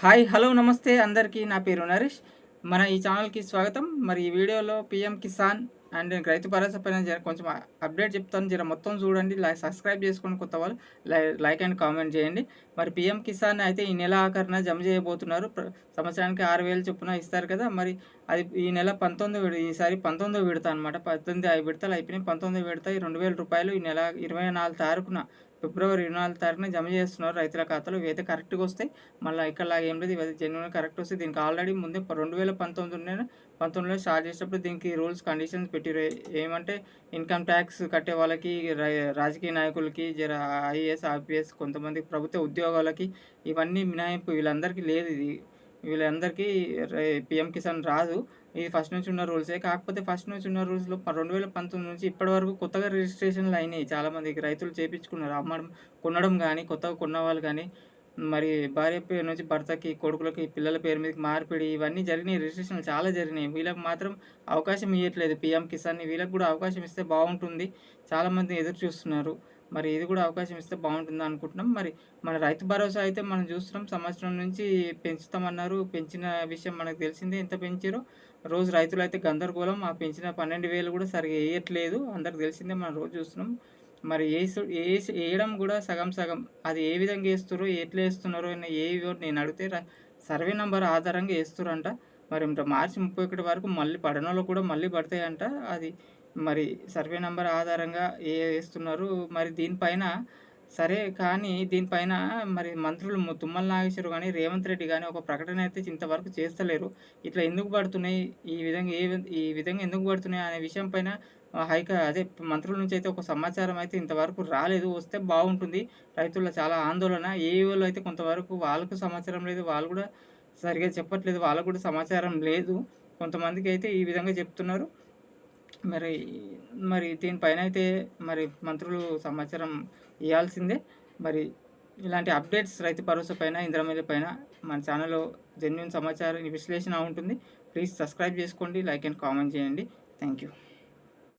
Hi hello నమస్తే అందరికీ నా పేరు నరేష్. మన ఈ ఛానల్కి స్వాగతం. మరి ఈ వీడియోలో పిఎం కిసాన్ అండ్ రైతు భరోసా పైన జర కొంచెం అప్డేట్ చెప్తాను. జర మొత్తం చూడండి లైక్ సబ్స్క్రైబ్ చేసుకుని కొత్త వాళ్ళు లైక్ అండ్ కామెంట్ చేయండి. మరి పిఎం కిసాన్ అయితే ఈ నెల ఆఖరిన జమ చేయబోతున్నారు. సంవత్సరానికి ఆరు వేలు చొప్పున ఇస్తారు కదా. మరి అది ఈ నెల పంతొమ్మిది ఈసారి పంతొమ్మిదో విడత అనమాట పద్దెనిమిది ఐదు విడతలు అయిపోయినాయి. పంతొమ్మిది విడత రెండు వేల రూపాయలు ఈ నెల ఇరవై నాలుగు తారీఖున ఫిబ్రవరి ఇరవై నాలుగు తారీఖున జమ చేస్తున్నారు రైతుల ఖాతాలో. ఇవైతే కరెక్ట్గా వస్తాయి. మళ్ళీ ఇక్కడ ఏం లేదు. ఇవైతే జెన్యున్ కరెక్ట్ వస్తాయి. దీనికి ఆల్రెడీ ముందే రెండు వేల పంతొమ్మిది పంతొమ్మిదిలో స్టార్ట్ చేసేటప్పుడు దీనికి రూల్స్ కండిషన్స్ పెట్టిరు. ఏమంటే ఇన్కమ్ ట్యాక్స్ కట్టే వాళ్ళకి రాజకీయ నాయకులకి జర ఐఏఎస్ ఆర్పిఎస్ కొంతమంది ప్రభుత్వ ఉద్యోగాలకి ఇవన్నీ మినహాయింపు వీళ్ళందరికీ లేదు ఇది. వీళ్ళందరికీ పిఎం కిసాన్ రాదు. ఇది ఫస్ట్ నుంచి ఉన్న రూల్సే. కాకపోతే ఫస్ట్ నుంచి ఉన్న రూల్స్లో రెండు వేల పంతొమ్మిది నుంచి ఇప్పటి వరకు కొత్తగా రిజిస్ట్రేషన్లు అయినాయి చాలామందికి రైతులు చేయించుకున్నారు అమ్మడం కొనడం కానీ కొత్తగా కొన్న వాళ్ళు కానీ మరి భార్య పేరు నుంచి భర్తకి కొడుకులకి పిల్లల పేరు మీదకి మార్పిడి ఇవన్నీ జరిగినాయి. రిజిస్ట్రేషన్లు చాలా జరిగినాయి. వీళ్ళకి మాత్రం అవకాశం ఇవ్వట్లేదు పిఎం కిసాన్ వీళ్ళకి కూడా అవకాశం ఇస్తే బాగుంటుంది. చాలామంది ఎదురు చూస్తున్నారు. మరి ఇది కూడా అవకాశం ఇస్తే బాగుంటుంది అనుకుంటున్నాం. మరి మన రైతు భరోసా అయితే మనం చూస్తున్నాం. సంవత్సరం నుంచి పెంచుతామన్నారు. పెంచిన విషయం మనకు తెలిసిందే. ఎంత పెంచారో? రోజు రైతులు అయితే గందరగోళం. ఆ పెంచిన పన్నెండు వేలు కూడా సరిగా వేయట్లేదు. అందరికి తెలిసిందే మనం రోజు చూస్తున్నాం. మరి వేసు వేసి వేయడం కూడా సగం సగం. అది ఏ విధంగా వేస్తారో ఎట్లా వేస్తున్నారో ఏ నేను అడిగితే సర్వే నెంబర్ ఆధారంగా వేస్తారంట మరి మార్చి ముప్పై ఒకటి వరకు మళ్ళీ పడనలో కూడా మళ్ళీ పడతాయంట. అది మరి సర్వే నెంబర్ ఆధారంగా ఏ వేస్తున్నారు మరి దీనిపైన సరే కానీ దీనిపైన మరి మంత్రులు తుమ్మల నాగేశ్వరు కానీ రేవంత్ రెడ్డి కానీ ఒక ప్రకటన అయితే ఇంతవరకు చేస్తలేరు. ఇట్లా ఎందుకు పడుతున్నాయి ఈ విధంగా ఏ ఈ విధంగా ఎందుకు పడుతున్నాయి అనే విషయం పైన హైక అదే మంత్రుల నుంచి అయితే ఒక సమాచారం అయితే ఇంతవరకు రాలేదు. వస్తే బాగుంటుంది. రైతుల్లో చాలా ఆందోళన. ఏ వాళ్ళు అయితే కొంతవరకు వాళ్ళకు సమాచారం లేదు వాళ్ళు కూడా సరిగా చెప్పట్లేదు వాళ్ళకు కూడా సమాచారం లేదు. కొంతమందికి అయితే ఈ విధంగా చెప్తున్నారు. మరి మరి దీనిపైన అయితే మరి మంత్రులు సమాచారం ఇవ్వాల్సిందే మరి ఇలాంటి అప్డేట్స్ రైతు భరోసా పైన ఇంద్రమీల పైన మన ఛానల్లో జెన్యున్ సమాచారం విశ్లేషణ ఉంటుంది. ప్లీజ్ సబ్స్క్రైబ్ చేసుకోండి లైక్ అండ్ కామెంట్ చేయండి. Thank you.